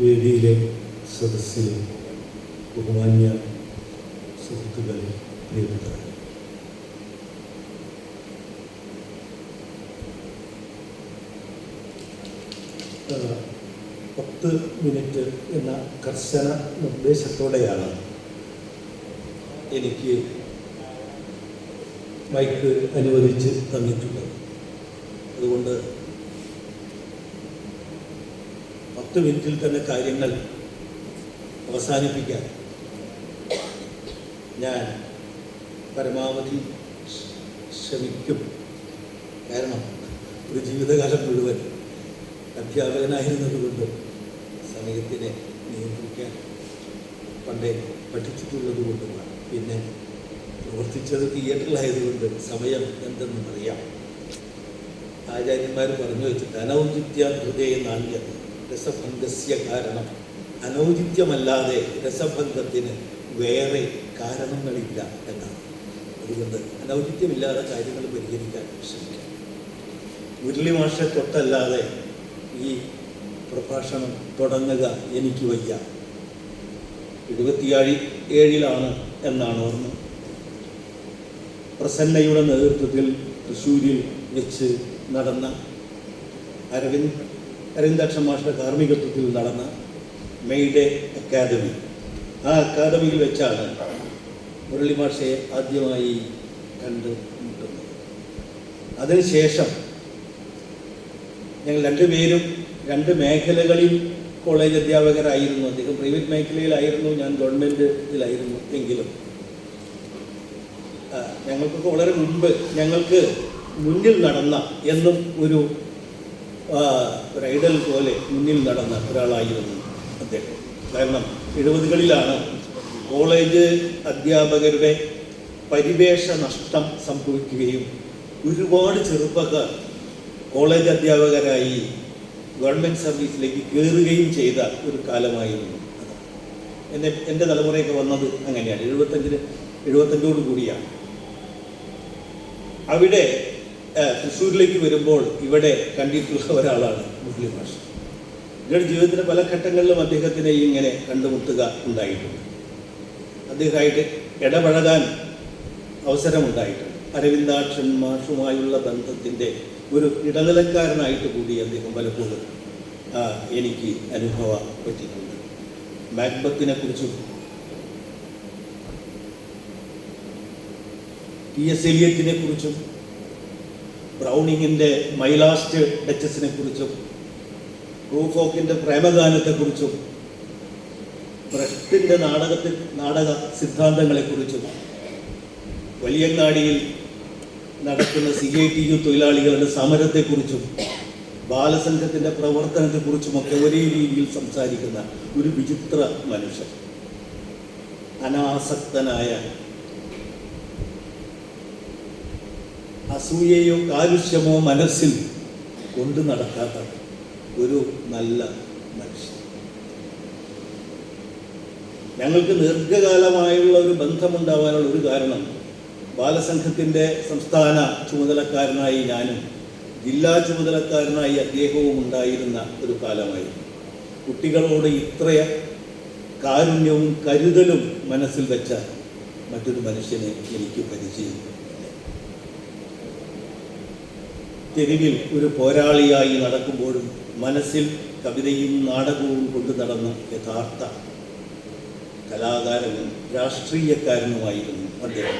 വേദിയിലെ സദസ്സിലെ ബഹുമാന്യ സുഹൃത്തുക്കളെ പ്രിയപ്പെട്ടവരെ. ആ, പത്ത് മിനിറ്റ് എന്ന കർശന നിർദ്ദേശത്തോടെയാണ് എനിക്ക് മൈക്ക് അനുവദിച്ച് തന്നിട്ടുള്ളത്. അതുകൊണ്ട് പത്ത് മിനിറ്റിൽ തന്നെ കാര്യങ്ങൾ അവസാനിപ്പിക്കാൻ ഞാൻ പരമാവധി ശ്രമിക്കും. കാരണം ഒരു ജീവിതകാലം മുഴുവൻ അധ്യാപകനായിരുന്നതുകൊണ്ട് സമയത്തിനെ നിയന്ത്രിക്കാൻ പണ്ടേ പഠിച്ചിട്ടുള്ളത് കൊണ്ടുമാണ് പിന്നെ പ്രവർത്തിച്ചത് തിയേറ്ററിലായതുകൊണ്ട് സമയം എന്തെന്നും അറിയാം ആചാര്യന്മാർ പറഞ്ഞു വെച്ചിട്ട് അനൗചിത്യ ഹൃദയ നാണ്യം രസഭംഗസ്യ കാരണം അനൗചിത്യമല്ലാതെ രസഭംഗത്തിന് വേറെ കാരണങ്ങളില്ല എന്നാണ്. അതുകൊണ്ട് അനൗചിത്യമില്ലാതെ കാര്യങ്ങൾ പരിഹരിക്കാൻ ശ്രമിക്കാം. മുരളി മാഷ തൊട്ടല്ലാതെ ഈ പ്രഭാഷണം തുടങ്ങുക എനിക്ക് വയ്യ. എഴുപത്തിയാഴി ഏഴിലാണ് എന്നാണ് ഓർമ്മ. പ്രസന്നയുടെ നേതൃത്വത്തിൽ തൃശ്ശൂരിൽ വെച്ച് നടന്ന അരവിന്ദ് അരവിന്ദാക്ഷൻ മാഷിന്റെ കാർമ്മികത്വത്തിൽ നടന്ന മെയ്ഡേ അക്കാദമി. ആ അക്കാദമിയിൽ വെച്ചാണ് മുരളി മാഷയെ ആദ്യമായി കണ്ട് മുട്ടുന്നത്. അതിനുശേഷം ഞങ്ങൾ രണ്ടുപേരും രണ്ട് മേഖലകളിൽ കോളേജ് അധ്യാപകരായിരുന്നു. അദ്ദേഹം പ്രൈവറ്റ് മേഖലയിലായിരുന്നു ഞാൻ ഗവൺമെന്റ് ഇതിലായിരുന്നു എങ്കിലും ഞങ്ങൾക്കൊക്കെ വളരെ മുൻപ് ഞങ്ങൾക്ക് മുന്നിൽ നടന്ന എന്നും ഒരു ഒരു ഐഡൽ പോലെ മുന്നിൽ നടന്ന ഒരാളായിരുന്നു അദ്ദേഹം. കാരണം എഴുപതുകളിലാണ് കോളേജ് അധ്യാപകരുടെ പരിവേഷ നഷ്ടം സംഭവിക്കുകയും ഒരുപാട് ചെറുപ്പക്കാർ കോളേജ് അധ്യാപകരായി ഗവൺമെന്റ് സർവീസിലേക്ക് കയറുകയും ചെയ്ത ഒരു കാലമായിരുന്നു എന്നെ എന്റെ തലമുറയൊക്കെ വന്നത് അങ്ങനെയാണ്. എഴുപത്തഞ്ചിന് എഴുപത്തഞ്ചോട് കൂടിയാണ്. അവിടെ തൃശ്ശൂരിലേക്ക് വരുമ്പോൾ ഇവിടെ കണ്ടിട്ടുള്ള ഒരാളാണ് മുസ്ലിം ഭാഷ ഇവരുടെ ജീവിതത്തിന്റെ പല ഘട്ടങ്ങളിലും അദ്ദേഹത്തിനെ ഇങ്ങനെ കണ്ടുമുട്ടുക ഉണ്ടായിട്ടുണ്ട്. അദ്ദേഹമായിട്ട് ഇടപഴകാൻ അവസരമുണ്ടായിട്ടുണ്ട്. അരവിന്ദാക്ഷൻ മാഷുമായുള്ള ബന്ധത്തിന്റെ ഒരു ഇടനിലക്കാരനായിട്ട് കൂടി അദ്ദേഹം പലപ്പോഴും എനിക്ക് അനുഭവപ്പെട്ടിട്ടുണ്ട് മാക്ബത്തിനെ കുറിച്ചും ടി എസ് എലിയറ്റിനെ കുറിച്ചും ബ്രൗണിങ്ങിന്റെ മൈലാസ്റ്റ് ഡച്ചസിനെ കുറിച്ചും റൂഫോക്കിന്റെ പ്രേമഗാനത്തെക്കുറിച്ചും ബ്രഷ്ടിന്റെ നാടകത്തിൽ നാടക സിദ്ധാന്തങ്ങളെക്കുറിച്ചും വലിയങ്ങാടിയിൽ നടക്കുന്ന സി ഐ ടി യു തൊഴിലാളികളുടെ സമരത്തെക്കുറിച്ചും ബാലസംഘത്തിന്റെ പ്രവർത്തനത്തെക്കുറിച്ചുമൊക്കെ ഒരേ രീതിയിൽ സംസാരിക്കുന്ന ഒരു വിചിത്ര മനുഷ്യൻ. അനാസക്തനായ അസൂയയോ കാരുഷ്യമോ മനസ്സിൽ കൊണ്ടു നടക്കാത്ത ഒരു നല്ല മനുഷ്യൻ. ഞങ്ങൾക്ക് ദീർഘകാലമായുള്ള ഒരു ബന്ധമുണ്ടാവാനുള്ള ഒരു കാരണം ബാലസംഘത്തിന്റെ സംസ്ഥാന ചുമതലക്കാരനായി ഞാനും ജില്ലാ ചുമതലക്കാരനായി അദ്ദേഹവും ഉണ്ടായിരുന്ന ഒരു കാലമായിരുന്നു. കുട്ടികളോട് ഇത്ര കാരുണ്യവും കരുതലും മനസ്സിൽ വെച്ച മറ്റൊരു മനുഷ്യനെ എനിക്ക് പരിചയമില്ല. തെരുവിൽ ഒരു പോരാളിയായി നടക്കുമ്പോഴും മനസ്സിൽ കവിതയും നാടകവും കൊണ്ടു നടന്ന യഥാർത്ഥ കലാകാരനും രാഷ്ട്രീയക്കാരനുമായിരുന്നു അദ്ദേഹം.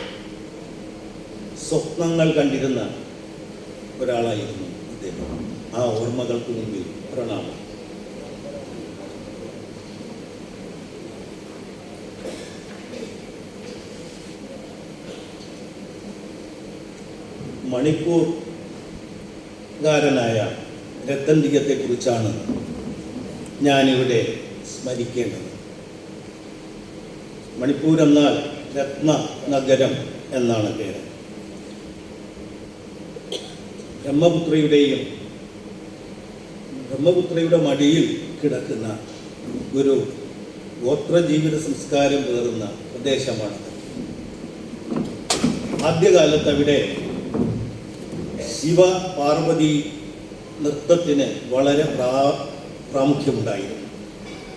സ്വപ്നങ്ങൾ കണ്ടിരുന്ന ഒരാളായിരുന്നു അദ്ദേഹം. ആ ഓർമ്മകൾക്ക് മുമ്പിൽ പ്രണാമം. മണിപ്പൂർ കാരനായ രത്തന്തികത്തെക്കുറിച്ചാണ് ഞാനിവിടെ സ്മരിക്കേണ്ടത്. മണിപ്പൂർ എന്നാൽ രത്ന നഗരം എന്നാണ് പേര്. ബ്രഹ്മപുത്രയുടെയും ബ്രഹ്മപുത്രയുടെ മടിയിൽ കിടക്കുന്ന ഒരു ഗോത്രജീവിത സംസ്കാരം പേറുന്ന പ്രദേശമാണ്. ആദ്യകാലത്ത് അവിടെ ശിവ പാർവതി നൃത്തത്തിന് വളരെ പ്രാ പ്രാമുഖ്യമുണ്ടായിരുന്നു.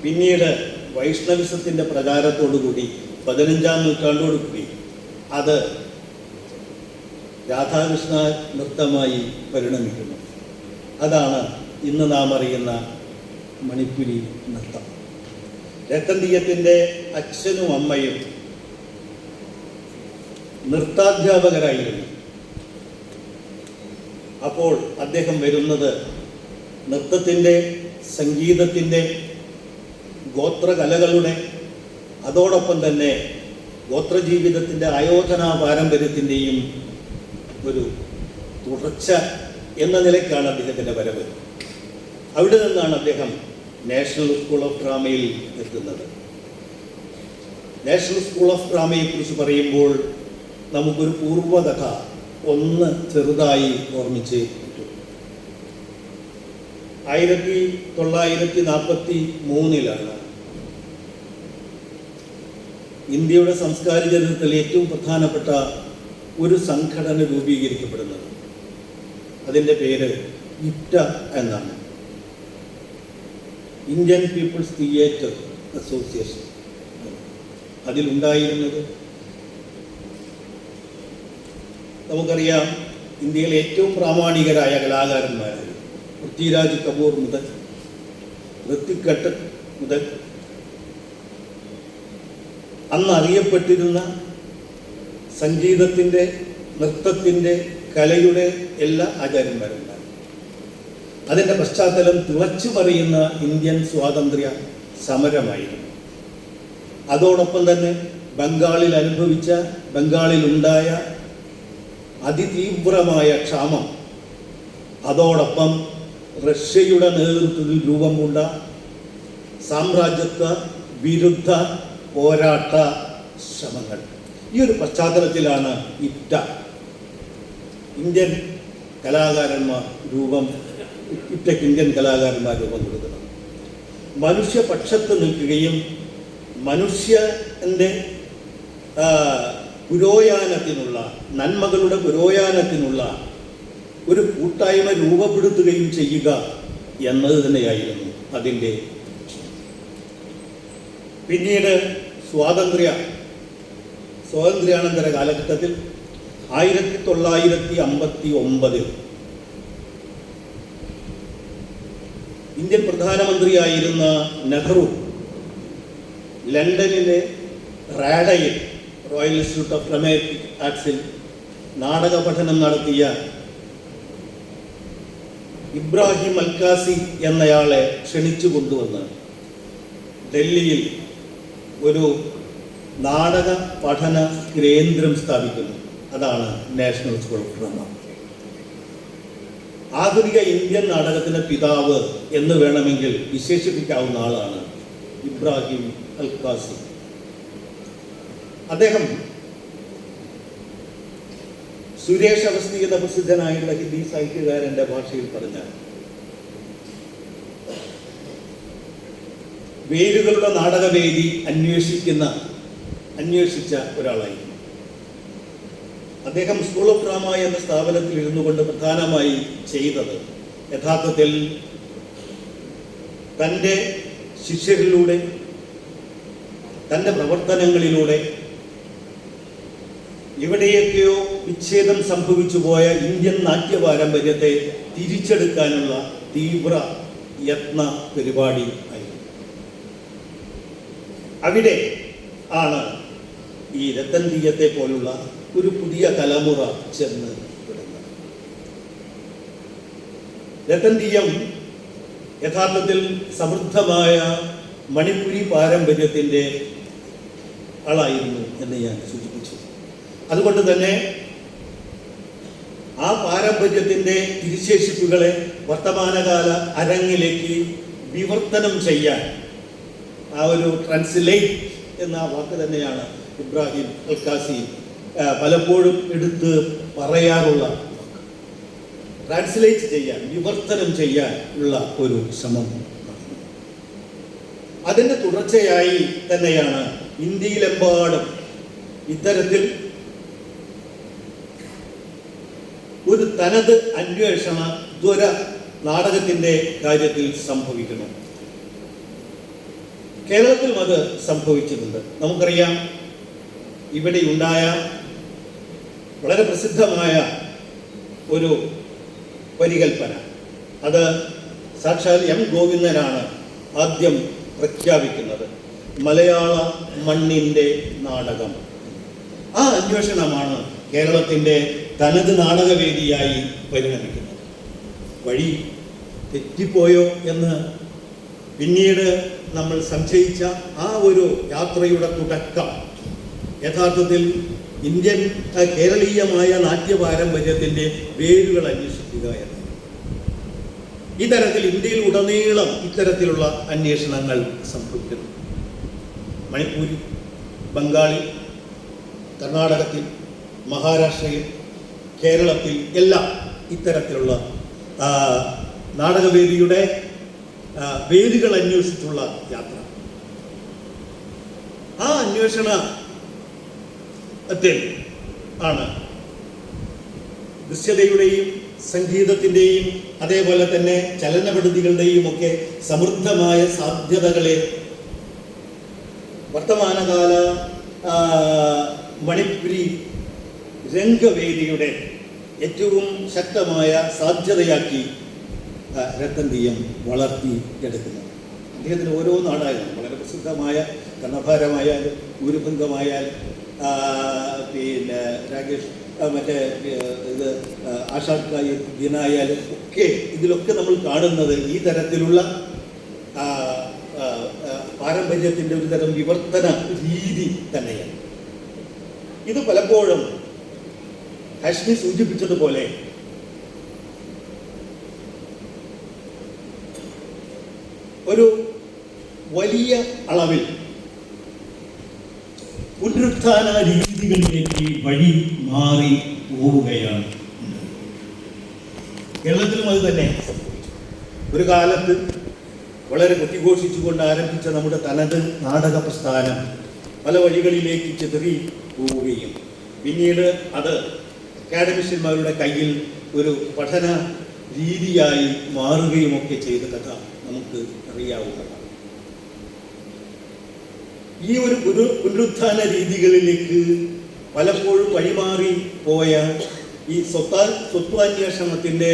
പിന്നീട് വൈഷ്ണവിസത്തിന്റെ പ്രചാരത്തോടുകൂടി പതിനഞ്ചാം നൂറ്റാണ്ടോടുകൂടി അത് രാധാകൃഷ്ണ നൃത്തമായി പരിണമിക്കുന്നു. അതാണ് ഇന്ന് നാം അറിയുന്ന മണിപ്പുരി നൃത്തം. രത്തന്തീയത്തിന്റെ അച്ഛനും അമ്മയും നൃത്താധ്യാപകരായിരുന്നു. അപ്പോൾ അദ്ദേഹം വരുന്നത് നൃത്തത്തിന്റെ സംഗീതത്തിന്റെ ഗോത്രകലകളുടെ അതോടൊപ്പം തന്നെ ഗോത്രജീവിതത്തിന്റെ ആയോധനാ പാരമ്പര്യത്തിന്റെയും ഒരു തുടർച്ച എന്ന നിലയ്ക്കാണ് അദ്ദേഹത്തിന്റെ വരവ്. അവിടെ നിന്നാണ് അദ്ദേഹം നാഷണൽ സ്കൂൾ ഓഫ് ഡ്രാമയിൽ എത്തുന്നത്. നാഷണൽ സ്കൂൾ ഓഫ് ഡ്രാമയെക്കുറിച്ച് പറയുമ്പോൾ നമുക്കൊരു പൂർവകഥ ഒന്ന് ചെറുതായി ഓർമ്മിച്ച് ആയിരത്തി തൊള്ളായിരത്തി നാൽപ്പത്തി മൂന്നിലാണ് ഇന്ത്യയുടെ സംസ്കാര ചരിത്രത്തിൽ ഏറ്റവും പ്രധാനപ്പെട്ട ഒരു സംഘടന രൂപീകരിക്കപ്പെടുന്നത്. അതിന്റെ പേര് ഇറ്റ എന്നാണ്. Indian people's theatre association. അതിലുണ്ടായിരുന്നത് നമുക്കറിയാം ഇന്ത്യയിലെ ഏറ്റവും പ്രാമാണികരായ കലാകാരന്മാർ പൃഥ്വിരാജ് കപൂർ മുതൽ ഘട്ടക് മുതൽ അന്ന് അറിയപ്പെട്ടിരുന്ന സംഗീതത്തിന്റെ നൃത്തത്തിന്റെ കലയുടെ എല്ലാ ആചാര്യന്മാരുണ്ടായിരുന്നു അതിന്റെ പശ്ചാത്തലം തിളച്ചു മറിയുന്ന ഇന്ത്യൻ സ്വാതന്ത്ര്യ സമരമായിരുന്നു. അതോടൊപ്പം തന്നെ ബംഗാളിൽ അനുഭവിച്ച ബംഗാളിലുണ്ടായ അതിതീവ്രമായ ക്ഷാമം. അതോടൊപ്പം റഷ്യയുടെ നേതൃത്വത്തിൽ രൂപം കൊണ്ട സാമ്രാജ്യത്വ വിരുദ്ധ പോരാട്ട ശ്രമങ്ങൾ. ഈ ഒരു പശ്ചാത്തലത്തിലാണ് ഇറ്റ ഇന്ത്യൻ കലാകാരന്മാർ രൂപം ഇറ്റയ്ക്ക് ഇന്ത്യൻ കലാകാരന്മാർ രൂപം കൊടുക്കുന്നത്. മനുഷ്യപക്ഷത്ത് നിൽക്കുകയും മനുഷ്യന്റെ പുരോയാനത്തിനുള്ള നന്മകളുടെ പുരോയാനത്തിനുള്ള ഒരു കൂട്ടായ്മ രൂപപ്പെടുത്തുകയും ചെയ്യുക എന്നത് തന്നെയായിരുന്നു അതിന്റെ പിന്നീട് സ്വാതന്ത്ര്യ സ്വാതന്ത്ര്യാനന്തര കാലഘട്ടത്തിൽ ആയിരത്തി തൊള്ളായിരത്തി അമ്പത്തി ഒമ്പതിൽ ഇന്ത്യൻ പ്രധാനമന്ത്രിയായിരുന്ന നെഹ്റു ലണ്ടനിലെ റാഡയിൽ റോയൽ ഇൻസ്റ്റിറ്റ്യൂട്ട് ഓഫ് ഡ്രമാറ്റിക് ആർട്സിൽ നാടക പഠനം നടത്തിയ ഇബ്രാഹിം അൽക്കാസി എന്നയാളെ ക്ഷണിച്ചു കൊണ്ടുവന്ന് ഡൽഹിയിൽ ഒരു നാടക പഠന കേന്ദ്രം സ്ഥാപിക്കുന്നു. അതാണ് നാഷണൽ സ്കൂൾ ഓഫ് ഡ്രാമ. ആധുനിക ഇന്ത്യൻ നാടകത്തിന്റെ പിതാവ് എന്ന് വേണമെങ്കിൽ വിശേഷിപ്പിക്കാവുന്ന ആളാണ് ഇബ്രാഹിം അൽക്കാസി അദ്ദേഹം സുരേഷ് അവസ്ഥി എന്ന പ്രസിദ്ധനായുള്ള ഹിന്ദി സാഹിത്യകാരന്റെ ഭാഷയിൽ പറഞ്ഞാൽ വേരുകളുടെ നാടകവേദി അന്വേഷിക്കുന്ന അന്വേഷിച്ച ഒരാളായിരുന്നു. അദ്ദേഹം സ്കൂൾ ഓഫ് ഡ്രാമ എന്ന സ്ഥാപനത്തിൽ ഇരുന്നു കൊണ്ട് പ്രധാനമായി ചെയ്തത് യഥാർത്ഥത്തിൽ തന്റെ ശിഷ്യരിലൂടെ തന്റെ പ്രവർത്തനങ്ങളിലൂടെ എവിടെയൊക്കെയോ വിച്ഛേദം സംഭവിച്ചു പോയ ഇന്ത്യൻ നാട്യ പാരമ്പര്യത്തെ തിരിച്ചെടുക്കാനുള്ള തീവ്ര യത്ന പരിപാടി ആയിരുന്നു. അവിടെ ആണ് ഈ രത്തൻ തീയത്തെ പോലുള്ള ഒരു പുതിയ തലമുറ ചെന്ന് വിടുന്നത് രത്തൻ തീയം യഥാർത്ഥത്തിൽ സമൃദ്ധമായ മണിപ്പുരി പാരമ്പര്യത്തിന്റെ ആളായിരുന്നു എന്ന് ഞാൻ സൂചിപ്പിച്ചു അതുകൊണ്ട് തന്നെ ആ പാരമ്പര്യത്തിന്റെ തിരിശേഷിപ്പുകളെ വർത്തമാനകാല അരങ്ങിലേക്ക് വിവർത്തനം ചെയ്യാൻ ആ ഒരു ട്രാൻസ്ലേറ്റ് എന്ന വാക്ക് തന്നെയാണ് ഇബ്രാഹിം അൽക്കാസി പലപ്പോഴും എടുത്ത് പറയാറുള്ള ട്രാൻസ്ലേറ്റ് ചെയ്യാൻ വിവർത്തനം ചെയ്യാൻ ഉള്ള ഒരു ശ്രമം. അതിന്റെ തുടർച്ചയായി തന്നെയാണ് ഇന്ത്യയിലെമ്പാടും ഇത്തരത്തിൽ ഒരു തനത് അന്വേഷണ ദ്വര നാടകത്തിന്റെ കാര്യത്തിൽ സംഭവിക്കുന്നു. കേരളത്തിലും അത് സംഭവിച്ചിട്ടുണ്ട്. നമുക്കറിയാം ഇവിടെ ഉണ്ടായ വളരെ പ്രസിദ്ധമായ ഒരു പരികൽപ്പന. അത് സാക്ഷാൽ എം ഗോവിന്ദനാണ് ആദ്യം പ്രഖ്യാപിക്കുന്നത്. മലയാള മണ്ണിന്റെ നാടകം. ആ അന്വേഷണമാണ് കേരളത്തിന്റെ തനത് നാടകവേദിയായി പരിണമിക്കുന്നത്. വഴി തെറ്റിപ്പോയോ എന്ന് പിന്നീട് നമ്മൾ സംശയിച്ച ആ ഒരു യാത്രയുടെ തുടക്കം. യഥാർത്ഥത്തിൽ ഇന്ത്യൻ കേരളീയമായ നാട്യ പാരമ്പര്യത്തിന്റെ വേരുകൾ അന്വേഷിക്കുക എന്നത് ഇത്തരത്തിൽ ഇന്ത്യയിൽ ഉടനീളം ഇത്തരത്തിലുള്ള അന്വേഷണങ്ങൾ സംഭവിക്കുന്നു. മണിപ്പൂരിൽ ബംഗാളിൽ കർണാടകത്തിൽ മഹാരാഷ്ട്രയിൽ കേരളത്തിൽ എല്ലാം ഇത്തരത്തിലുള്ള നാടകവേദിയുടെ വേദികൾ അന്വേഷിച്ചുള്ള യാത്ര. ആ അന്വേഷണ ആണ് ദൃശ്യതയുടെയും സംഗീതത്തിന്റെയും അതേപോലെ തന്നെ ചലനപടുതികളുടെയും ഒക്കെ സമൃദ്ധമായ സാധ്യതകളെ വർത്തമാനകാല മണിപ്പുരി രംഗവേദിയുടെ ഏറ്റവും ശക്തമായ സാധ്യതയാക്കി രത്തൻ വളർത്തി എടുക്കുന്നത് അദ്ദേഹത്തിന് ഓരോ നാടായാലും വളരെ പ്രസിദ്ധമായ കർണഭാരമായാലും ഗുരുഭംഗമായാലും പിന്നെ രാകേഷ് മറ്റേ ഇത് ആഷാക്കായി ദിനായാലും ഒക്കെ ഇതിലൊക്കെ നമ്മൾ കാണുന്നത് ഈ തരത്തിലുള്ള പാരമ്പര്യത്തിന്റെ ഒരു തരം വിവർത്തന രീതി തന്നെയാണ്. ഇത് പലപ്പോഴും ഹാഷ്മി സൂചിപ്പിച്ചതുപോലെ ഒരു വലിയ അളവിൽ പുനരുത്ഥാന രീതികളിലേക്ക് വഴി മാറി പോവുകയാണ്. കേരളത്തിലും അത് തന്നെ ഒരു കാലത്ത് വളരെ കുത്തിഘോഷിച്ചുകൊണ്ട് ആരംഭിച്ച നമ്മുടെ തനത് നാടക പ്രസ്ഥാനം പല വഴികളിലേക്ക് ചെതറി പോവുകയും പിന്നീട് അത് അക്കാഡമിഷ്യന്മാരുടെ കയ്യിൽ ഒരു പഠന രീതിയായി മാറുകയുമൊക്കെ ചെയ്ത കഥ നമുക്ക് അറിയാവുന്നതാണ്. ഈ ഒരു പുനരുദ്ധാന പുനരുത്ഥാന രീതികളിലേക്ക് പലപ്പോഴും വഴിമാറി പോയ ഈ സ്വത്താ സ്വത്വാന്വേഷണത്തിന്റെ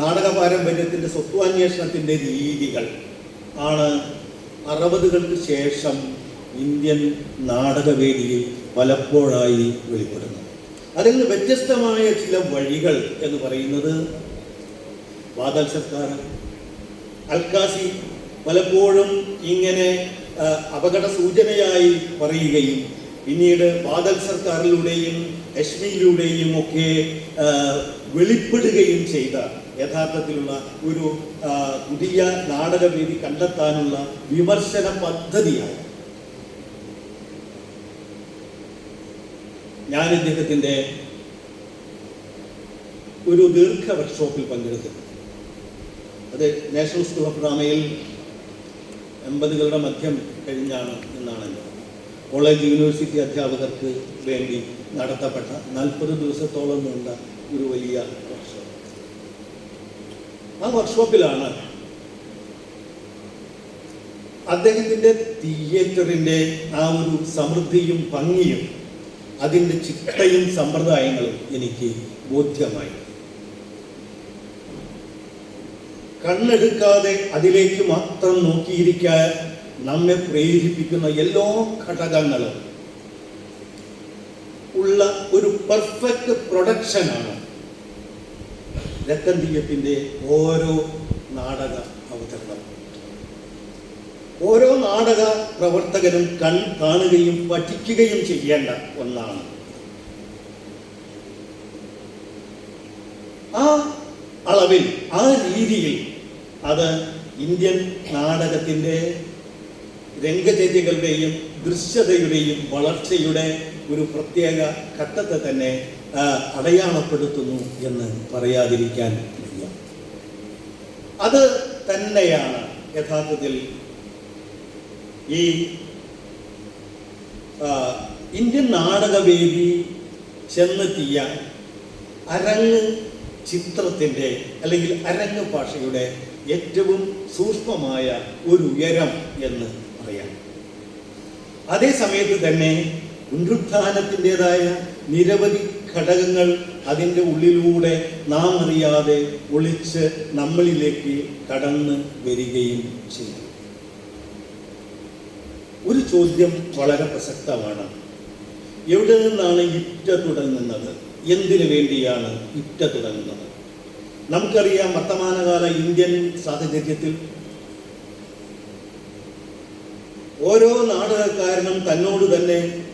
നാടക പാരമ്പര്യത്തിന്റെ സ്വത്വാന്വേഷണത്തിന്റെ രീതികൾ ആണ് അറുപതുകൾക്ക് ശേഷം ഇന്ത്യൻ നാടകവേദിയിൽ പലപ്പോഴായി വെളിപ്പെടുന്നത്. അതിൽ നിന്ന് വ്യത്യസ്തമായ ചില വഴികൾ എന്ന് പറയുന്നത് ബാദൽ സർക്കാർ അൽക്കാസി പലപ്പോഴും ഇങ്ങനെ അപകട സൂചനയായി പറയുകയും പിന്നീട് ബാദൽ സർക്കാരിലൂടെയും ലക്ഷ്മിയിലൂടെയും ഒക്കെ വെളിപ്പെടുകയും ചെയ്ത യഥാർത്ഥത്തിലുള്ള ഒരു പുതിയ പുതിയ നാടകവേദി കണ്ടെത്താനുള്ള വിമർശന പദ്ധതിയാണ് ഞാൻ ഇദ്ദേഹത്തിന്റെ ഒരു ദീർഘ വർക്ക്ഷോപ്പിൽ പങ്കെടുത്തു അത് നാഷണൽ സ്കൂൾ ഓഫ് ഡ്രാമയിൽ എൺപതുകളുടെ മധ്യം കഴിഞ്ഞാണ് എന്നാണ് എന്റെ കോളേജ് യൂണിവേഴ്സിറ്റി അധ്യാപകർക്ക് വേണ്ടി നടത്തപ്പെട്ട നാൽപ്പത് ദിവസത്തോളം നീണ്ട ഒരു വലിയ വർക്ക്ഷോപ്പ് ആ വർക്ക്ഷോപ്പിലാണ് അദ്ദേഹത്തിന്റെ തിയേറ്ററിന്റെ ആ ഒരു സമൃദ്ധിയും ഭംഗിയും അതിന്റെ ചിട്ടയും സമ്പ്രദായങ്ങളും എനിക്ക് ബോധ്യമായി. കണ്ണെടുക്കാതെ അതിലേക്ക് മാത്രം നോക്കിയിരിക്കാൻ നമ്മെ പ്രേരിപ്പിക്കുന്ന എല്ലാ ഘടകങ്ങളും ഉള്ള ഒരു പെർഫെക്റ്റ് പ്രൊഡക്ഷനാണ് രത്തൻ തീയത്തിന്റെ ഓരോ നാടക അവതരണം. ഓരോ നാടക പ്രവർത്തകരും കൺ കാണുകയും പഠിക്കുകയും ചെയ്യേണ്ട ഒന്നാണ്. ആ അളവിൽ ആ രീതിയിൽ അത് ഇന്ത്യൻ നാടകത്തിന്റെ രംഗചര്യകളുടെയും ദൃശ്യതയുടെയും വളർച്ചയുടെ ഒരു പ്രത്യേക ഘട്ടത്തെ തന്നെ അടയാളപ്പെടുത്തുന്നു എന്ന് പറയാതിരിക്കാൻ അത് തന്നെയാണ് യഥാർത്ഥത്തിൽ ഈ ഇന്ത്യൻ നാടകവേദി ചെന്നെത്തിയ അരങ്ങ് ചിത്രത്തിന്റെ അല്ലെങ്കിൽ അരങ്ങ് ഭാഷയുടെ ഏറ്റവും സൂക്ഷ്മമായ ഒരു ഉയരം എന്ന് പറയാം. അതേ സമയത്ത് തന്നെ പുനരുത്ഥാനത്തിന്റെതായ നിരവധി ഘടകങ്ങൾ അതിന്റെ ഉള്ളിലൂടെ നാം അറിയാതെ ഒളിച്ച് നമ്മളിലേക്ക് കടന്ന് വരികയും ചെയ്യും ഒരു ചോദ്യം വളരെ പ്രസക്തമാണ്. എവിടെ നിന്നാണ് ഇറ്റ തുടങ്ങുന്നത്? എന്തിനു വേണ്ടിയാണ് ഇറ്റ തുടങ്ങുന്നത്? നമുക്കറിയാം വർത്തമാനകാല ഇന്ത്യൻ സാഹചര്യത്തിൽ ഓരോ നാടകക്കാരനും തന്നോട് തന്നെ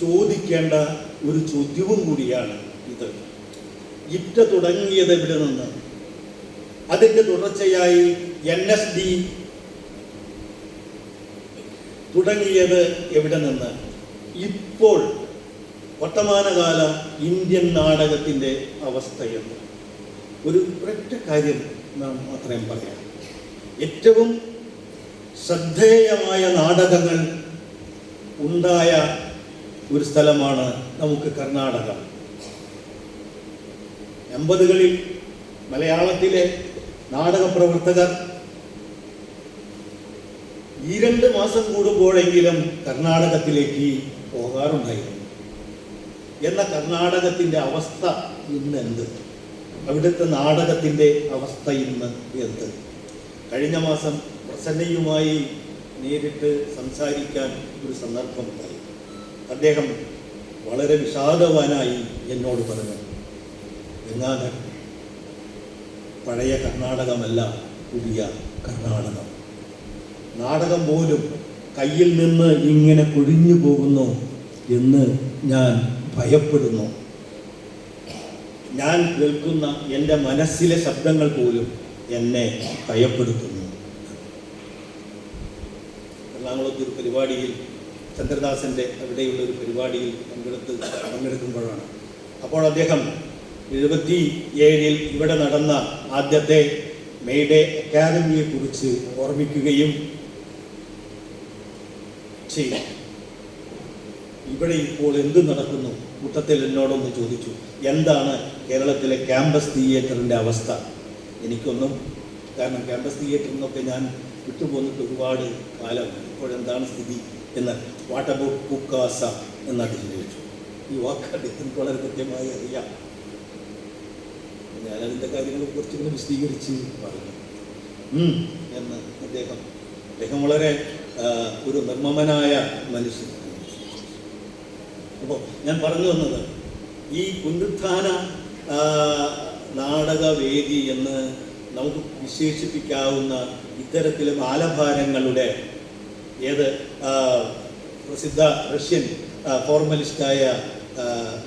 ചോദിക്കേണ്ട ഒരു ചോദ്യവും കൂടിയാണ് ഇത്. ഇറ്റ തുടങ്ങിയത് എവിടെ നിന്ന്? അതിന്റെ തുടർച്ചയായി എൻ എസ് ഡി തുടങ്ങിയത് എവിടെ നിന്ന്? ഇപ്പോൾ വർത്തമാനകാല ഇന്ത്യൻ നാടകത്തിന്റെ അവസ്ഥയെന്ന്. ഒരു ഒരൊറ്റ കാര്യം നാം അത്രയും പറയാം. ഏറ്റവും ശ്രദ്ധേയമായ നാടകങ്ങൾ ഉണ്ടായ ഒരു സ്ഥലമാണ് നമുക്ക് കർണാടക. എൺപതുകളിൽ മലയാളത്തിലെ നാടക പ്രവർത്തകർ ഈ രണ്ട് മാസം കൂടുമ്പോഴെങ്കിലും കർണാടകത്തിലേക്ക് പോകാറുണ്ടായിരുന്നു എന്ന കർണാടകത്തിന്റെ അവസ്ഥ ഇന്ന് എന്ത് അവിടുത്തെ നാടകത്തിന്റെ അവസ്ഥ ഇന്ന് എന്ത്? കഴിഞ്ഞ മാസം പ്രസന്നയുമായി നേരിട്ട് സംസാരിക്കാൻ ഒരു സന്ദർഭമുണ്ടായി അദ്ദേഹം വളരെ വിഷാദവാനായി എന്നോട് പറഞ്ഞു. ഗംഗാധർ പഴയ കർണാടകമല്ല പുതിയ കർണാടകം. നാടകം പോലും കയ്യിൽ നിന്ന് ഇങ്ങനെ കൊഴിഞ്ഞു പോകുന്നു എന്ന് ഞാൻ ഭയപ്പെടുന്നു. ഞാൻ കേൾക്കുന്ന എന്റെ മനസ്സിലെ ശബ്ദങ്ങൾ പോലും എന്നെ ഭയപ്പെടുത്തുന്നു. എറണാകുളത്ത് ഒരു പരിപാടിയിൽ ചന്ദ്രദാസന്റെ അവിടെയുള്ള ഒരു പരിപാടിയിൽ പങ്കെടുത്ത് പങ്കെടുക്കുമ്പോഴാണ്. അപ്പോൾ അദ്ദേഹം എഴുപത്തി ഏഴിൽ ഇവിടെ നടന്ന ആദ്യത്തെ മെയ്ഡേ അക്കാദമിയെ കുറിച്ച് ഓർമ്മിക്കുകയും ചെയ്യും ഇവിടെ ഇപ്പോൾ എന്ത് നടക്കുന്നു? കൂട്ടത്തിൽ എന്നോടൊന്ന് ചോദിച്ചു. എന്താണ് കേരളത്തിലെ ക്യാമ്പസ് തിയേറ്ററിന്റെ അവസ്ഥ? എനിക്കൊന്നും കാരണം ക്യാമ്പസ് തിയേറ്ററിൽ നിന്നൊക്കെ ഞാൻ വിട്ടുപോന്നിട്ട് ഒരുപാട് കാലം. ഇപ്പോഴെന്താണ് സ്ഥിതി എന്ന് വാട്ട് അബൌട്ട് കുക്കാസ എന്ന് അദ്ദേഹം ചോദിച്ചു. ഈ വാക്ക് അദ്ദേഹത്തിന് വളരെ കൃത്യമായി അറിയാം. ഞാൻ അതിന്റെ കാര്യങ്ങളെ കുറിച്ച് വിശദീകരിച്ച് പറഞ്ഞു എന്ന് അദ്ദേഹം അദ്ദേഹം വളരെ ഒരു നിർമ്മമനായ മനുഷ്യൻ. അപ്പോൾ ഞാൻ പറഞ്ഞു വന്നത് ഈ പുനരുത്ഥാന നാടകവേദി എന്ന് നമുക്ക് വിശേഷിപ്പിക്കാവുന്ന ഇത്തരത്തിലെ ബാലഭാരങ്ങളുടെ ഏത് പ്രസിദ്ധ റഷ്യൻ ഫോർമലിസ്റ്റായ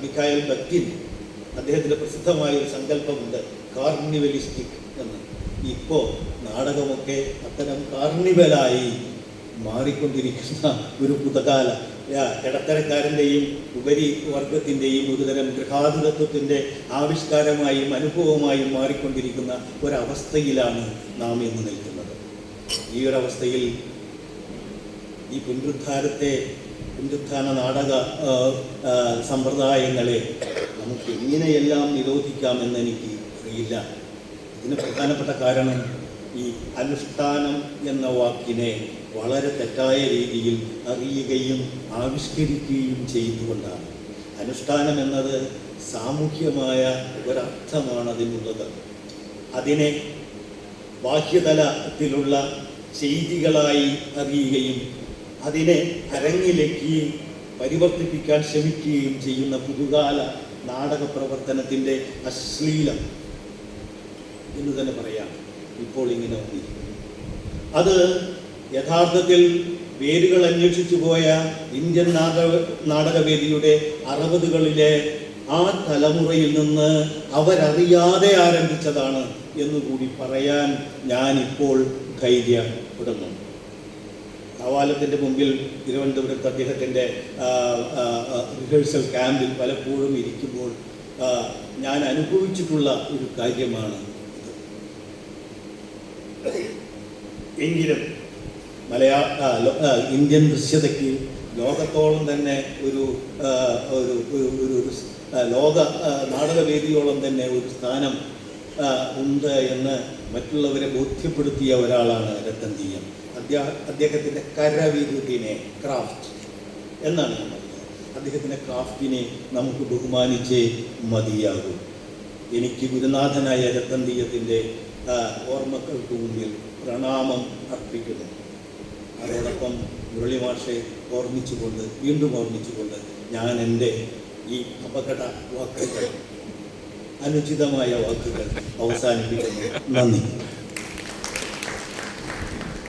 മിഖായൽ ബക്കിൻ അദ്ദേഹത്തിന്റെ പ്രസിദ്ധമായ ഒരു സങ്കല്പമുണ്ട് കാർണിവലിസ്റ്റിക് എന്ന്. ഇപ്പോൾ നാടകമൊക്കെ അത്തരം കാർണിവലായി മാറിക്കൊണ്ടിരിക്കുന്ന ഒരു പുതകാല. ഇടത്തരക്കാരന്റെയും ഉപരി വർഗത്തിന്റെയും ഒരുതരം ഗൃഹാതിതത്വത്തിന്റെ ആവിഷ്കാരമായും അനുഭവമായും മാറിക്കൊണ്ടിരിക്കുന്ന ഒരവസ്ഥയിലാണ് നാം ഇന്ന് നിൽക്കുന്നത്. ഈ ഒരവസ്ഥയിൽ ഈ പുനരുദ്ധാരത്തെ പുനരുദ്ധാന നാടക സമ്പ്രദായങ്ങളെ നമുക്ക് എങ്ങനെയെല്ലാം നിരോധിക്കാമെന്ന് എനിക്ക് അറിയില്ല. ഇതിന് പ്രധാനപ്പെട്ട കാരണം ഈ അനുഷ്ഠാനം എന്ന വാക്കിനെ വളരെ തെറ്റായ രീതിയിൽ അറിയുകയും ആവിഷ്കരിക്കുകയും ചെയ്തുകൊണ്ടാണ്. അനുഷ്ഠാനം എന്നത് സാമൂഹ്യമായ ഒരർത്ഥമാണ് അതിനുള്ളത് അതിനെ ബാഹ്യതലത്തിലുള്ള ചെയ്തികളായി അറിയുകയും അതിനെ അരങ്ങിലേക്ക് പരിവർത്തിപ്പിക്കാൻ ശ്രമിക്കുകയും ചെയ്യുന്ന പുതുകാല നാടക പ്രവർത്തനത്തിന്റെ അശ്ലീലം എന്ന് തന്നെ പറയാം. ഇപ്പോൾ ഇങ്ങനെ വന്നിരിക്കുന്നു. അത് യഥാർത്ഥത്തിൽ വേരുകൾ അന്വേഷിച്ചു പോയ ഇന്ത്യൻ നാടക നാടകവേദിയുടെ അറുപതുകളിലെ ആ തലമുറയിൽ നിന്ന് അവരറിയാതെ ആരംഭിച്ചതാണ് എന്നുകൂടി പറയാൻ ഞാനിപ്പോൾ ധൈര്യപ്പെടുന്നു. കവാലത്തിന്റെ മുമ്പിൽ തിരുവനന്തപുരത്ത് അദ്ദേഹത്തിന്റെ റിഹേഴ്സൽ ക്യാമ്പിൽ പലപ്പോഴും ഇരിക്കുമ്പോൾ ഞാൻ അനുഭവിച്ചിട്ടുള്ള ഒരു കാര്യമാണ് ഇത് എങ്കിലും മലയാള ഇന്ത്യൻ ദൃശ്യതയ്ക്ക് ലോകത്തോളം തന്നെ ഒരു ഒരു ഒരു ലോക നാടകവേദിയോളം തന്നെ ഒരു സ്ഥാനം ഉണ്ട് എന്ന് മറ്റുള്ളവരെ ബോധ്യപ്പെടുത്തിയ ഒരാളാണ് രത്തൻ തീയം അദ്ദേഹം അദ്ദേഹത്തിന്റെ കരവിരുതിനെ ക്രാഫ്റ്റ് എന്നാണ് ഞാൻ പറയുന്നത് അദ്ദേഹത്തിന്റെ ക്രാഫ്റ്റിനെ നമുക്ക് ബഹുമാനിച്ചേ മതിയാകൂ. എനിക്ക് ഗുരുനാഥനായ രത്തൻ തീയത്തിന്റെ ഓർമ്മകൾക്ക് മുമ്പിൽ പ്രണാമം അർപ്പിക്കുന്നു. അതോടൊപ്പം മുരളി മാഷെ ഓർമ്മിച്ചുകൊണ്ട് വീണ്ടും ഓർമ്മിച്ചുകൊണ്ട് ഞാൻ എന്റെ ഈ അപകട വാക്കുകൾ അനുചിതമായ വാക്കുകൾ അവസാനിപ്പിക്കുന്നു. നന്ദി.